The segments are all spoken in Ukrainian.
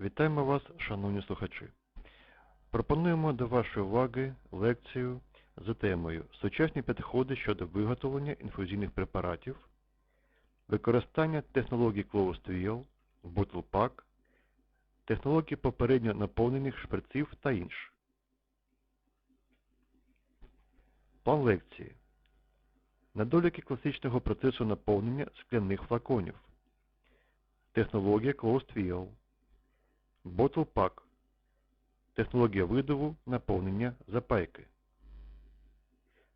Вітаємо вас, шановні слухачі. Пропонуємо до вашої уваги лекцію за темою Сучасні підходи щодо виготовлення інфузійних препаратів, використання технологій Closed Bottle Pack, технологій попередньо наповнених шприців та інше. План лекції. Недоліки класичного процесу наповнення скляних флаконів. Технологія Closed Vial. Bottle Pack. Технологія видову наповнення запайки.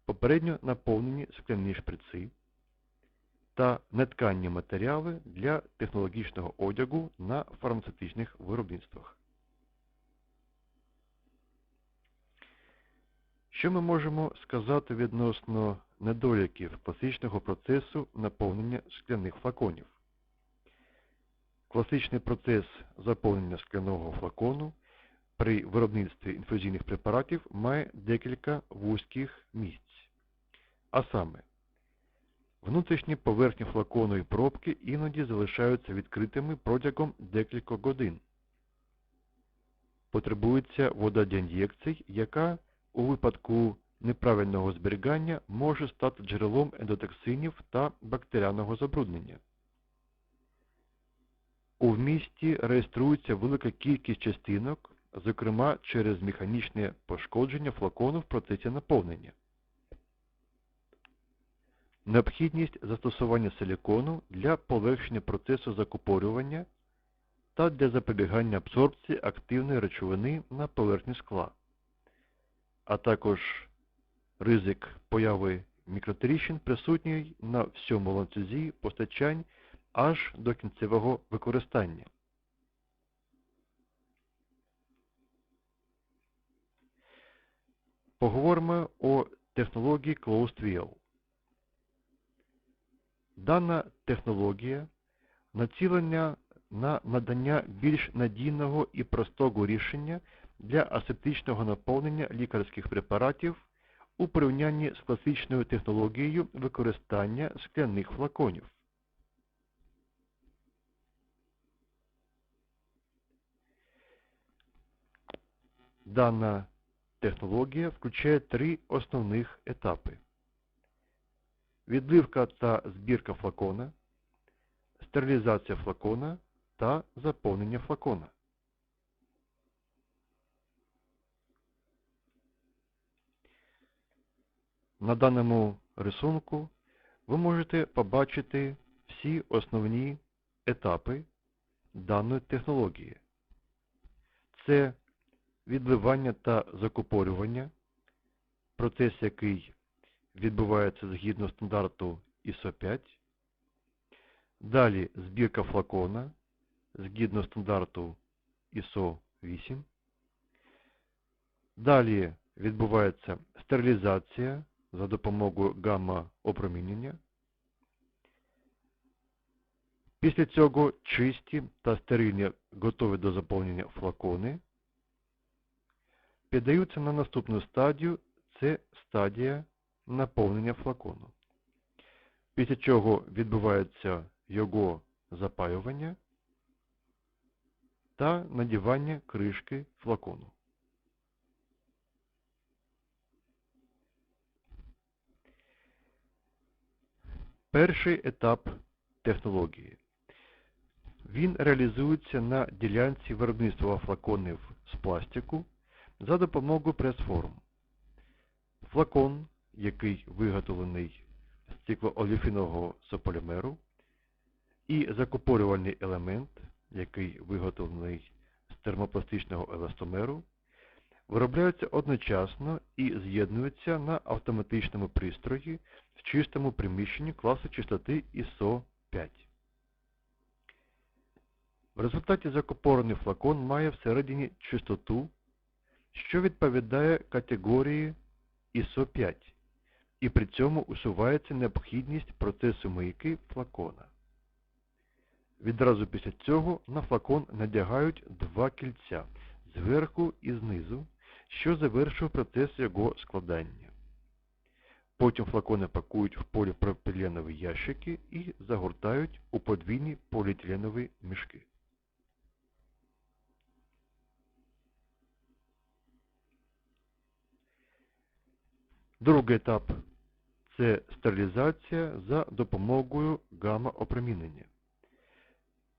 Попередньо наповнені скляні шприци та нетканні матеріали для технологічного одягу на фармацевтичних виробництвах. Що ми можемо сказати відносно недоліків класичного процесу наповнення скляних флаконів? Класичний процес заповнення скляного флакону при виробництві інфузійних препаратів має декілька вузьких місць. А саме, внутрішні поверхні флакону і пробки іноді залишаються відкритими протягом декількох годин. Потребується вода для ін'єкцій, яка у випадку неправильного зберігання може стати джерелом ендотоксинів та бактеріального забруднення. У вмісті реєструється велика кількість частинок, зокрема через механічне пошкодження флакону в процесі наповнення. Необхідність застосування силікону для полегшення процесу закупорювання та для запобігання абсорбції активної речовини на поверхні скла, а також ризик появи мікротріщин присутній на всьому ланцюзі постачань аж до кінцевого використання. Поговоримо о технології Closed Vial. Дана технологія націлення на надання більш надійного і простого рішення для асептичного наповнення лікарських препаратів у порівнянні з класичною технологією використання скляних флаконів. Дана технологія включає три основних етапи. Відливка та збірка флакона, стерилізація флакона та заповнення флакона. На даному рисунку ви можете побачити всі основні етапи даної технології. Це відливання та закупорювання, процес який відбувається згідно стандарту ISO 5. Далі збірка флакона згідно стандарту ISO 8. Далі відбувається стерилізація за допомогою гамма-опромінення. Після цього чисті та стерильні готові до заповнення флакони піддаються на наступну стадію, це стадія наповнення флакону. Після чого відбувається його запаювання та надівання кришки флакону. Перший етап технології. Він реалізується на ділянці виробництва флаконів з пластику за допомогою прес-форм. Флакон, який виготовлений з циклооліфінового сополімеру, і закупорювальний елемент, який виготовлений з термопластичного еластомеру, виробляються одночасно і з'єднуються на автоматичному пристрої в чистому приміщенні класу чистоти ISO 5. В результаті закупорений флакон має всередині чистоту, що відповідає категорії ISO 5, і при цьому усувається необхідність процесу мийки флакона. Відразу після цього на флакон надягають два кільця зверху і знизу, що завершує процес його складання. Потім флакони пакують в поліпропіленові ящики і загортають у подвійні поліетиленові мішки. Другий етап це стерилізація за допомогою гамма-опромінення.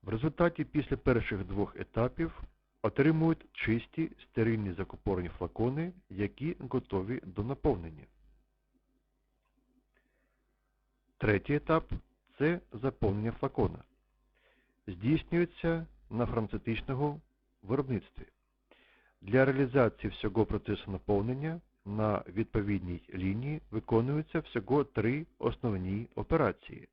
В результаті після перших двох етапів отримують чисті стерильні закупорені флакони, які готові до наповнення. Третій етап це заповнення флакона. Здійснюється на фармацевтичному виробництві. Для реалізації всього процесу наповнення на відповідній лінії виконуються всього три основні операції.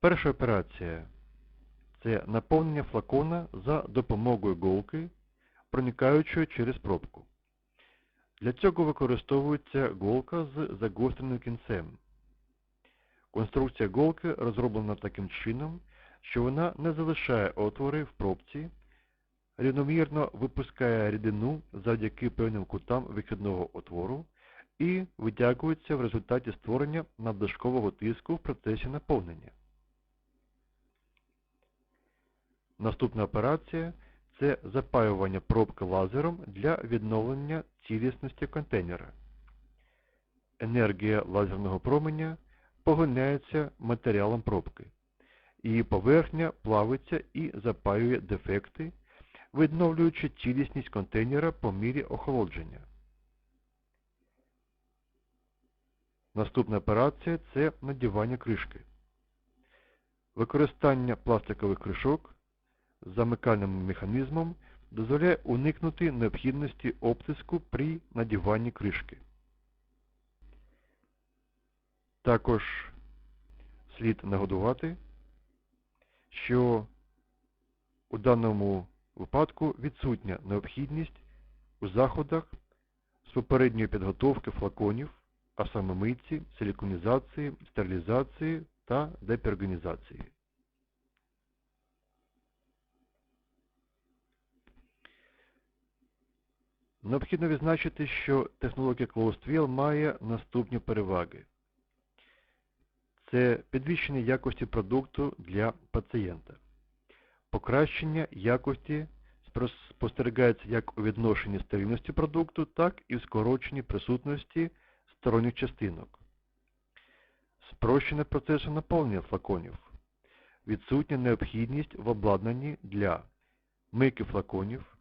Перша операція це наповнення флакона за допомогою голки, проникаючої через пробку. Для цього використовується голка з загостреним кінцем. Конструкція голки розроблена таким чином, що вона не залишає отвори в пробці, рівномірно випускає рідину завдяки певним кутам вихідного отвору і витягується в результаті створення надлишкового тиску в процесі наповнення. Наступна операція це запаювання пробки лазером для відновлення цілісності контейнера. Енергія лазерного променя поглинається матеріалом пробки. Її поверхня плавиться і запаює дефекти, відновлюючи цілісність контейнера по мірі охолодження. Наступна операція це надівання кришки. Використання пластикових кришок з замикальним механізмом дозволяє уникнути необхідності обтиску при надіванні кришки. Також слід нагодувати, що у даному випадку відсутня необхідність у заходах з попередньої підготовки флаконів, а саме митці, силіконізації, стерилізації та депергонізації. Необхідно відзначити, що технологія Closed має наступні переваги. Це підвищення якості продукту для пацієнта. Покращення якості спостерігається як у відношенні стерильності продукту, так і в скороченні присутності сторонніх частинок. Спрощення процесу наповнення флаконів. Відсутня необхідність в обладнанні для мийки флаконів,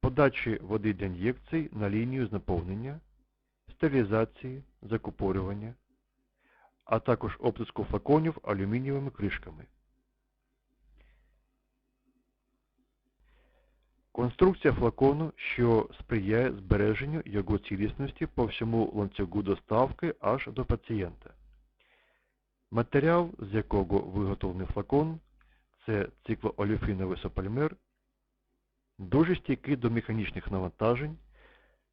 подачі води для ін'єкцій на лінію з наповнення, стерилізації, закупорювання, а також обтиску флаконів алюмінієвими кришками. Конструкція флакону, що сприяє збереженню його цілісності по всьому ланцюгу доставки аж до пацієнта. Матеріал, з якого виготовлений флакон, це циклооліфіновий сополімер, дуже стійкий до механічних навантажень,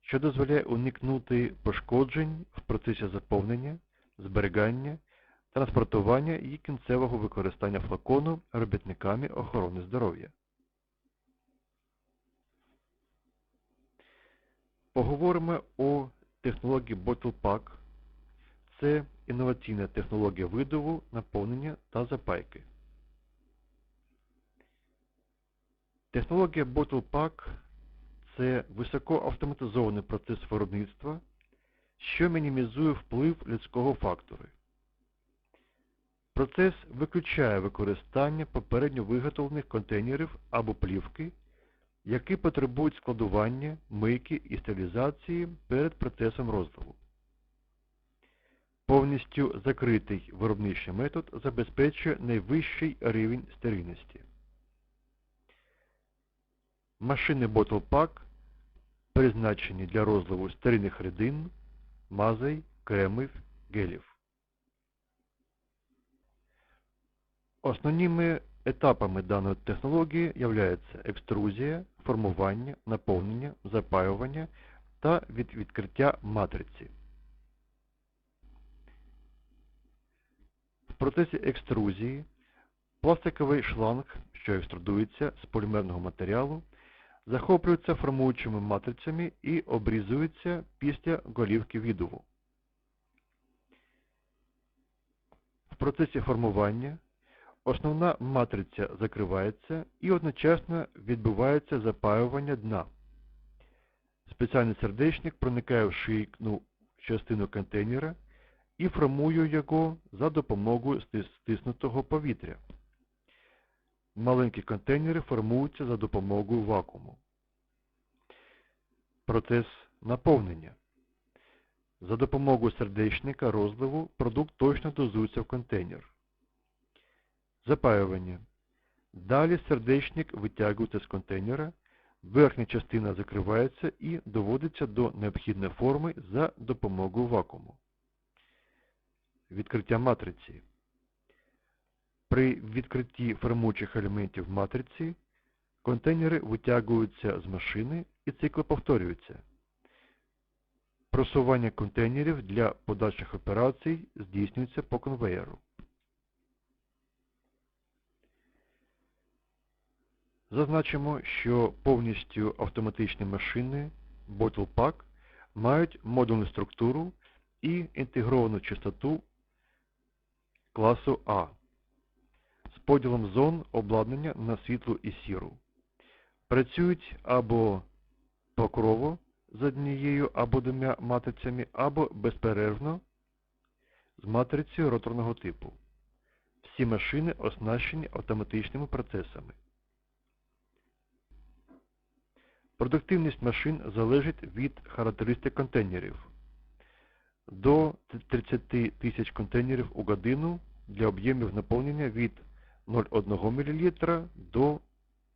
що дозволяє уникнути пошкоджень в процесі заповнення, зберігання, транспортування і кінцевого використання флакону робітниками охорони здоров'я. Поговоримо о технології Bottle Pack. Це інноваційна технологія видову, наповнення та запайки. Технологія Bottle Pack – це високоавтоматизований процес виробництва, що мінімізує вплив людського фактору. Процес виключає використання попередньо виготовлених контейнерів або плівки, які потребують складування, мийки і стерилізації перед процесом розливу. Повністю закритий виробничий метод забезпечує найвищий рівень стерильності. Машини Bottle призначені для розливу стерильних рідин, мазей, кремів, гелів. Основними етапами даної технології являються екструзія, формування, наповнення, запаювання та від відкриття матриці. В процесі екструзії пластиковий шланг, що екструдується з полімерного матеріалу, захоплюється формуючими матрицями і обрізується після голівки відуву. В процесі формування основна матриця закривається і одночасно відбувається запаювання дна. Спеціальний сердечник проникає в шийну частину контейнера і формує його за допомогою стиснутого повітря. Маленькі контейнери формуються за допомогою вакууму. Процес наповнення. За допомогою сердечника розливу продукт точно дозується в контейнер. Запаювання. Далі сердечник витягується з контейнера, верхня частина закривається і доводиться до необхідної форми за допомогою вакууму. Відкриття матриці. При відкритті формуючих елементів матриці контейнери витягуються з машини і цикл повторюється. Просування контейнерів для подальших операцій здійснюється по конвеєру. Зазначимо, що повністю автоматичні машини Bottle Pack мають модульну структуру і інтегровану частоту класу А поділом зон обладнання на світлу і сіру. Працюють або покрово з однією або двома матрицями, або безперервно з матрицею роторного типу. Всі машини оснащені автоматичними процесами. Продуктивність машин залежить від характеристик контейнерів. До 30 тисяч контейнерів у годину для об'ємів наповнення від 0,1 мл до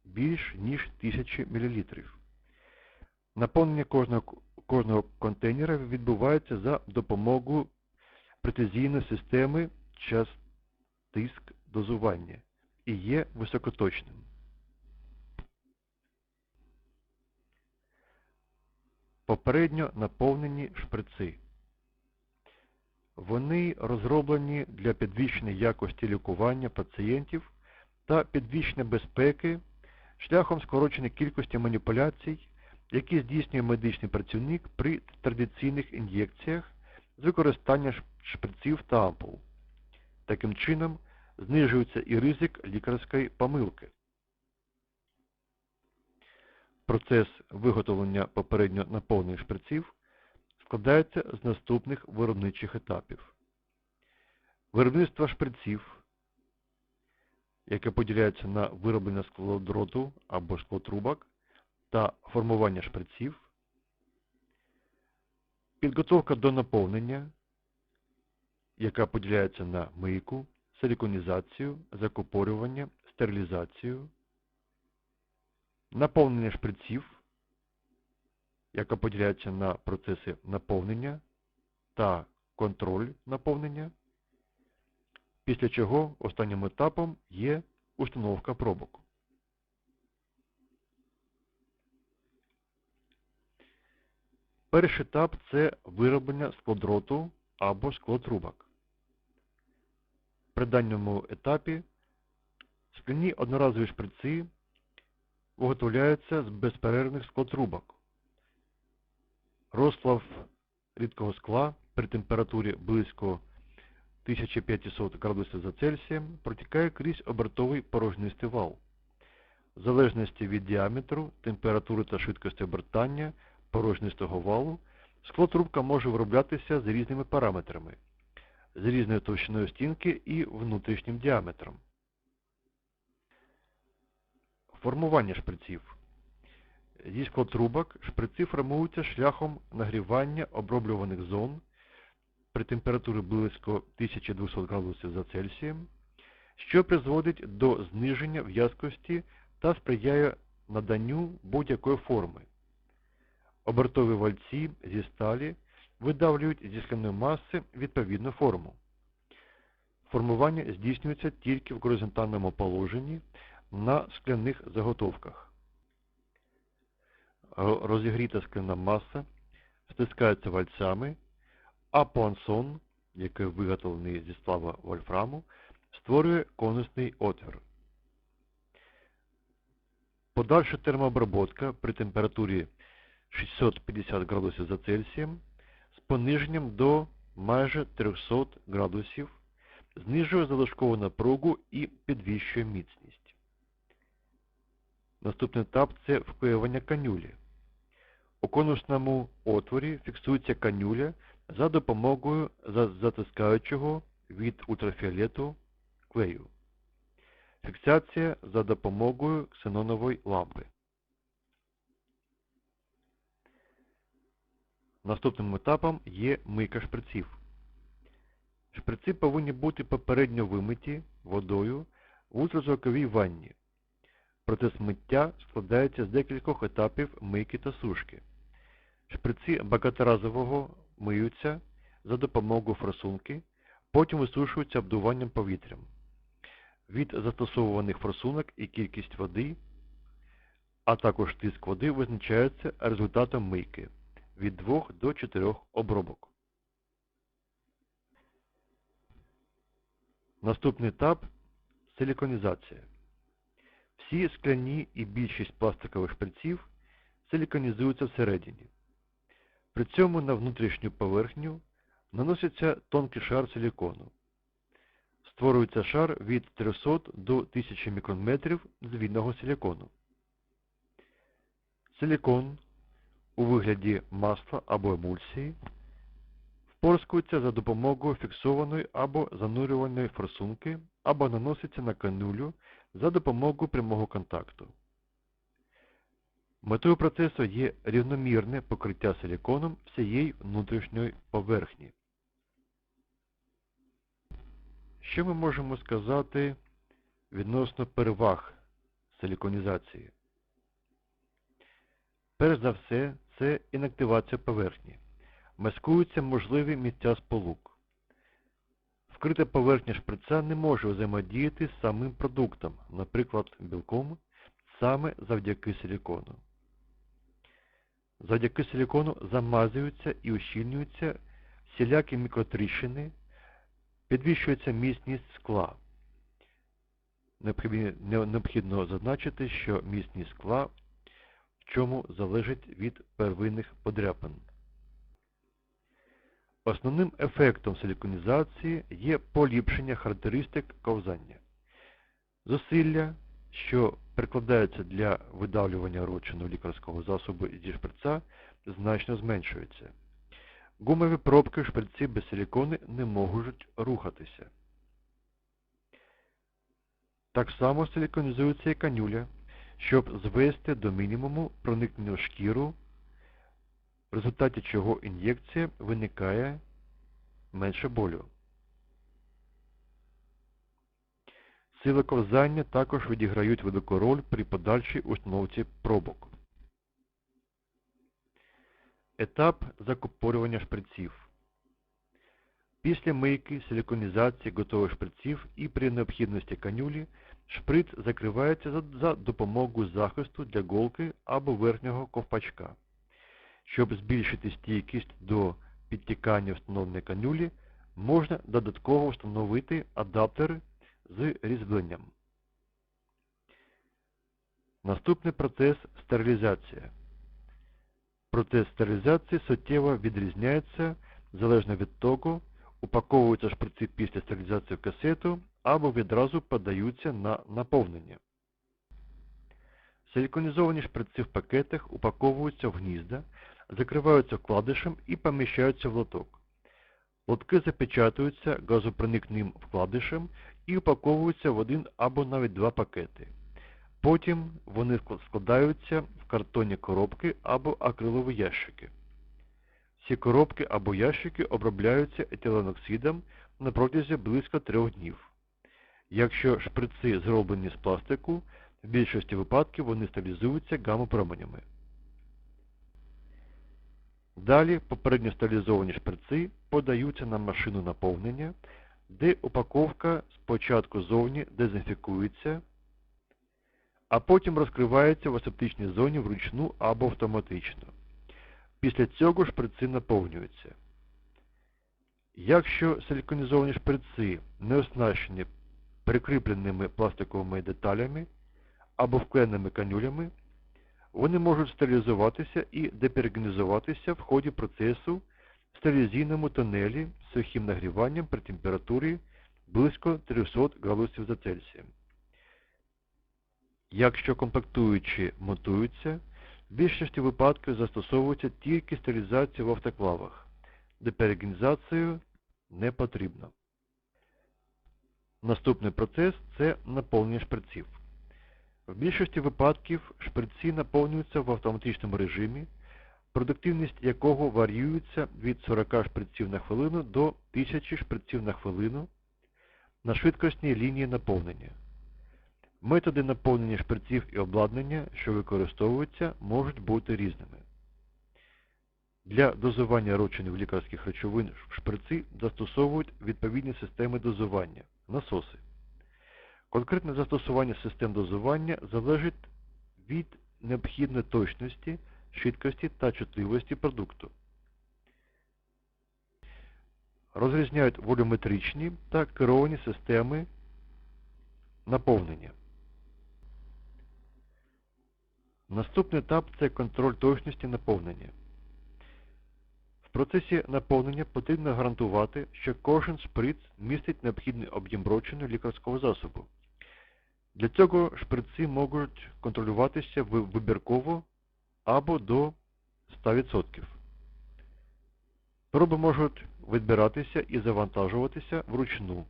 більш ніж 1000 мл. Наповнення кожного, кожного контейнера відбувається за допомогою прецизійної системи час-тиск дозування і є високоточним. Попередньо наповнені шприци. Вони розроблені для підвищення якості лікування пацієнтів та підвищення безпеки шляхом скорочення кількості маніпуляцій, які здійснює медичний працівник при традиційних ін'єкціях з використанням шприців та ампул. Таким чином, знижується і ризик лікарської помилки. Процес виготовлення попередньо наповнених шприців складається з наступних виробничих етапів. Виробництво шприців, яке поділяється на вироблення склодроту або склотрубок та формування шприців, підготовка до наповнення, яка поділяється на мийку, силіконізацію, закупорювання, стерилізацію, наповнення шприців, яка поділяється на процеси наповнення та контроль наповнення, після чого останнім етапом є установка пробок. Перший етап це вироблення складроту або склотрубок. При даному етапі скляні одноразові шприци виготовляються з безперервних склотрубок. Розплав рідкого скла при температурі близько 1500 градусів за Цельсієм протікає крізь обертовий порожнистий вал. В залежності від діаметру, температури та швидкості обертання порожнистого валу, склотрубка може вироблятися з різними параметрами, з різною товщиною стінки і внутрішнім діаметром. Формування шприців. Зі склотрубок шприци формуються шляхом нагрівання оброблюваних зон при температурі близько 1200 градусів за Цельсієм, що призводить до зниження в'язкості та сприяє наданню будь-якої форми. Обертові вальці зі сталі видавлюють зі скляної маси відповідну форму. Формування здійснюється тільки в горизонтальному положенні на скляних заготовках. Розігріта скляна маса стискається вальцями, а пуансон, який виготовлений зі сплава вольфраму, створює конусний отвір. Подальша термообработка при температурі 650 градусів за Цельсієм з пониженням до майже 300 градусів знижує залишкову напругу і підвищує міцність. Наступний етап це вклеювання канюлі. У конусному отворі фіксується канюля за допомогою затискаючого від ультрафіолету клею. Фіксація за допомогою ксенонової лампи. Наступним етапом є мийка шприців. Шприци повинні бути попередньо вимиті водою в ультразвуковій ванні. Процес миття складається з декількох етапів мийки та сушки. Шприці багаторазового миються за допомогою форсунки, потім висушуються обдуванням повітрям. Від застосовуваних форсунок і кількість води, а також тиск води визначається результатом мийки від 2 до 4 обробок. Наступний етап силіконізація. Всі скляні і більшість пластикових шприців силіконізуються всередині. При цьому на внутрішню поверхню наноситься тонкий шар силікону. Створюється шар від 300 до 1000 мікронметрів звільного силікону. Силікон у вигляді масла або емульсії впорскується за допомогою фіксованої або занурювальної форсунки або наноситься на канулю за допомогою прямого контакту. Метою процесу є рівномірне покриття силіконом всієї внутрішньої поверхні. Що ми можемо сказати відносно переваг силіконізації? Перш за все, це інактивація поверхні. Маскуються можливі місця сполук. Вкрита поверхня шприца не може взаємодіяти з самим продуктом, наприклад, білком, саме завдяки силікону. Завдяки силікону замазуються і ущільнюються всілякі мікротріщини, підвищується міцність скла. Необхідно зазначити, що міцність скла в чому залежить від первинних подряпин. Основним ефектом силіконізації є поліпшення характеристик ковзання. Зусилля, що прикладаються для видавлювання розчину лікарського засобу зі шприца, значно зменшуються. Гумові пробки в шприці без силікони не можуть рухатися. Так само силіконізується і канюля, щоб звести до мінімуму проникнення в шкіру, в результаті чого ін'єкція виникає менше болю. Сили також відіграють велику роль при подальшій установці пробок. Етап закупорювання шприців. Після мийки, силіконізації готових шприців і при необхідності канюлі шприц закривається за допомогою захисту для голки або верхнього ковпачка. Щоб збільшити стійкість до підтікання встановленої канюлі, можна додатково встановити адаптери з різьбленням. Наступний процес стерилізація. Процес стерилізації суттєво відрізняється залежно від того, упаковуються шприци після стерилізації касету або відразу подаються на наповнення. Силіконізовані шприци в пакетах упаковуються в гнізда, закриваються вкладишем і поміщаються в лоток. Лотки запечатуються газопроникним вкладишем і упаковуються в один або навіть два пакети. Потім вони складаються в картонні коробки або акрилові ящики. Ці коробки або ящики обробляються етиленоксидом на протязі близько трьох днів. Якщо шприци зроблені з пластику, в більшості випадків вони стабілізуються гамма-променями. Далі попередньо стабілізовані шприци подаються на машину наповнення, де упаковка спочатку зовні дезінфікується, а потім розкривається в асептичній зоні вручну або автоматично. Після цього шприци наповнюються. Якщо силіконізовані шприци не оснащені прикріпленими пластиковими деталями або вкленими канюлями, вони можуть стерилізуватися і деперегнізуватися в ході процесу в стерилізійному тунелі з сухим нагріванням при температурі близько 300 градусів за Цельсієм. Якщо комплектуючі монтуються, в більшості випадків застосовується тільки стерилізація в автоклавах, де перегінізацію не потрібно. Наступний процес це наповнення шприців. В більшості випадків шприці наповнюються в автоматичному режимі, продуктивність якого варіюється від 40 шприців на хвилину до 1000 шприців на хвилину на швидкісній лінії наповнення. Методи наповнення шприців і обладнання, що використовуються, можуть бути різними. Для дозування розчинів лікарських речовин в шприци застосовують відповідні системи дозування – насоси. Конкретне застосування систем дозування залежить від необхідної точності, швидкості та чутливості продукту. Розрізняють волюметричні та керовані системи наповнення. Наступний етап це контроль точності наповнення. В процесі наповнення потрібно гарантувати, що кожен шприц містить необхідний об'єм розчину лікарського засобу. Для цього шприци можуть контролюватися вибірково або до 100%. Проби можуть відбиратися і завантажуватися вручну,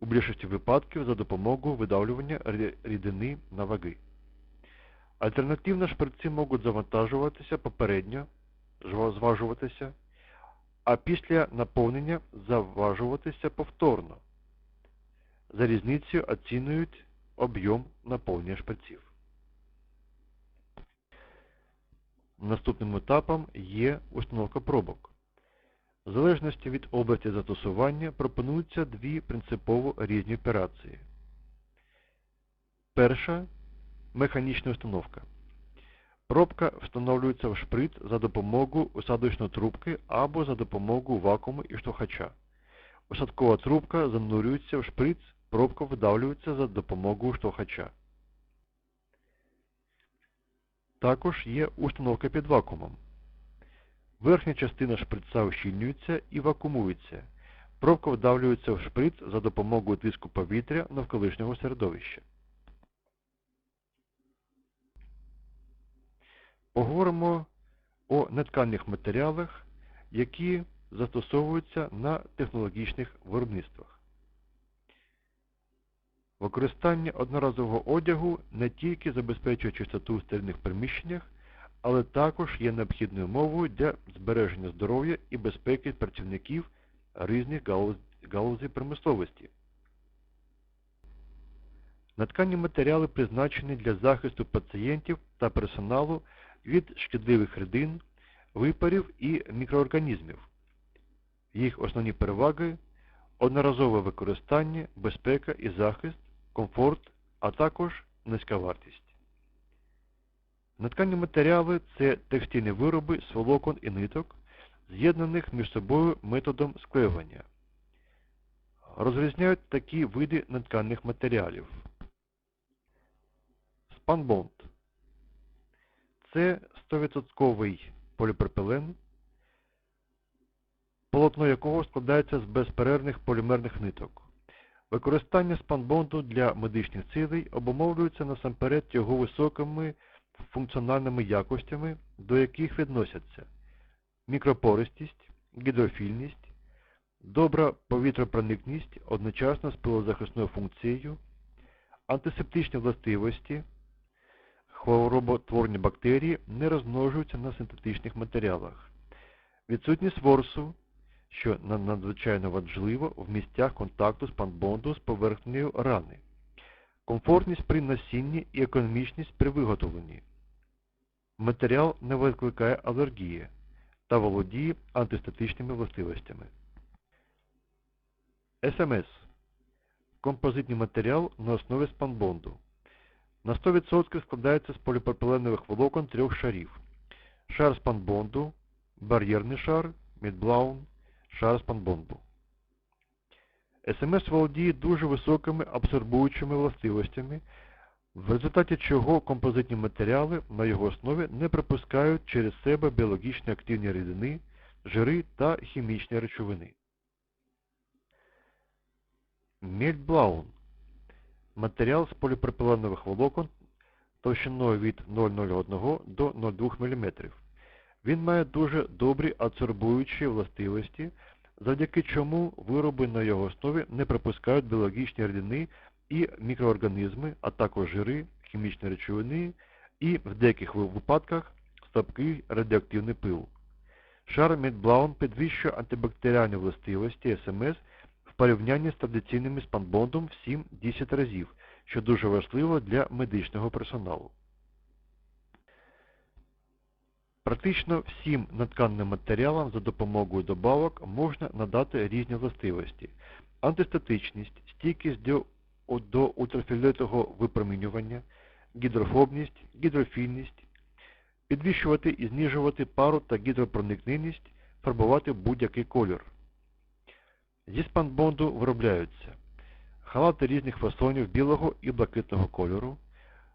у більшості випадків за допомогою видавлювання рідини на ваги. Альтернативно шприци можуть завантажуватися попередньо, зважуватися, а після наповнення заважуватися повторно. За різницею оцінюють об'єм наповнення шприців. Наступним етапом є установка пробок. В залежності від області застосування пропонуються дві принципово різні операції. Перша механічна установка. Пробка встановлюється в шприц за допомогою усадочної трубки або за допомогою вакууму і штовхача. Усадкова трубка занурюється в шприц, пробка видавлюється за допомогою штовхача. Також є установка під вакуумом. Верхня частина шприца ущільнюється і вакуумується. Пробка вдавлюється в шприц за допомогою тиску повітря навколишнього середовища. Поговоримо о нетканих матеріалах, які застосовуються на технологічних виробництвах. Використання одноразового одягу не тільки забезпечує чистоту в стерильних приміщеннях, але також є необхідною умовою для збереження здоров'я і безпеки працівників різних галузей промисловості. Наткані матеріали призначені для захисту пацієнтів та персоналу від шкідливих рідин, випарів і мікроорганізмів. Їх основні переваги одноразове використання, безпека і захист, комфорт, а також низька вартість. Наткані матеріали це текстильні вироби з волокон і ниток, з'єднаних між собою методом склеювання. Розрізняють такі види натканих матеріалів. Спанбонд це 100% поліпропилен, полотно якого складається з безперервних полімерних ниток. Використання спанбонду для медичних цілей обумовлюється насамперед його високими функціональними якостями, до яких відносяться мікропористість, гідрофільність, добра повітропроникність одночасно з пилозахисною функцією, антисептичні властивості, хвороботворні бактерії не розмножуються на синтетичних матеріалах, відсутність ворсу, що надзвичайно важливо в місцях контакту спанбонду з поверхнею рани, комфортність при носінні і економічність при виготовленні. Матеріал не викликає алергії та володіє антистатичними властивостями. СМС композитний матеріал на основі спанбонду. На 100% складається з поліпропиленових волокон трьох шарів. Шар спанбонду, бар'єрний шар, мідблаун, шар спанбонду. СМС володіє дуже високими абсорбуючими властивостями, в результаті чого композитні матеріали на його основі не пропускають через себе біологічно активні рідини, жири та хімічні речовини. Мельтблаун – матеріал з поліпропиленових волокон товщиною від 0,01 до 0,2 мм. Він має дуже добрі адсорбуючі властивості, завдяки чому вироби на його основі не пропускають біологічні рідини і мікроорганізми, а також жири, хімічні речовини і в деяких випадках слабкий радіоактивний пил. Шар Медблаун підвищує антибактеріальні властивості СМС в порівнянні з традиційним спанбондом в 7-10 разів, що дуже важливо для медичного персоналу. Практично всім натканним матеріалам за допомогою добавок можна надати різні властивості. Антистатичність, стійкість до, ультрафіолетового випромінювання, гідрофобність, гідрофільність, підвищувати і знижувати пару та гідропроникненість, фарбувати будь-який колір. Зі спанбонду виробляються халати різних фасонів білого і блакитного кольору,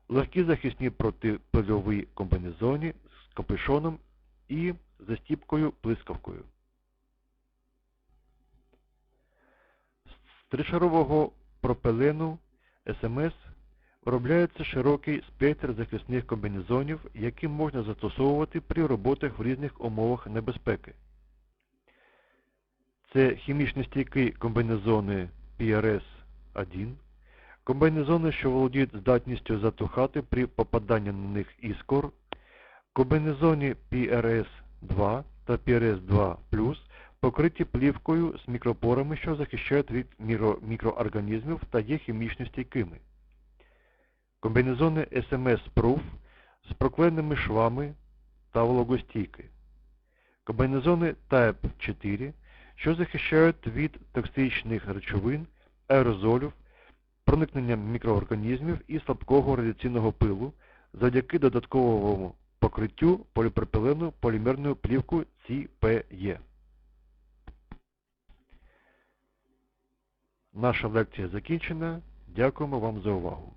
легкі захисні протипильові комбінезони з капюшоном і застіпкою блискавкою. З тришарового пропилену СМС виробляється широкий спектр захисних комбінезонів, які можна застосовувати при роботах в різних умовах небезпеки. Це хімічно стійкі комбінезони PRS-1, комбінезони, що володіють здатністю затухати при попаданні на них іскор, комбінезоні PRS-2 та PRS-2+, покриті плівкою з мікропорами, що захищають від мікроорганізмів та є хімічно стійкими. Комбінезони SMS Proof з проклейними швами та вологостійки. Комбінезони Type 4, що захищають від токсичних речовин, аерозолів, проникнення мікроорганізмів і слабкого радіаційного пилу завдяки додатковому покриттю поліпропилену полімерною плівку CPE. Наша лекція закінчена. Дякуємо вам за увагу.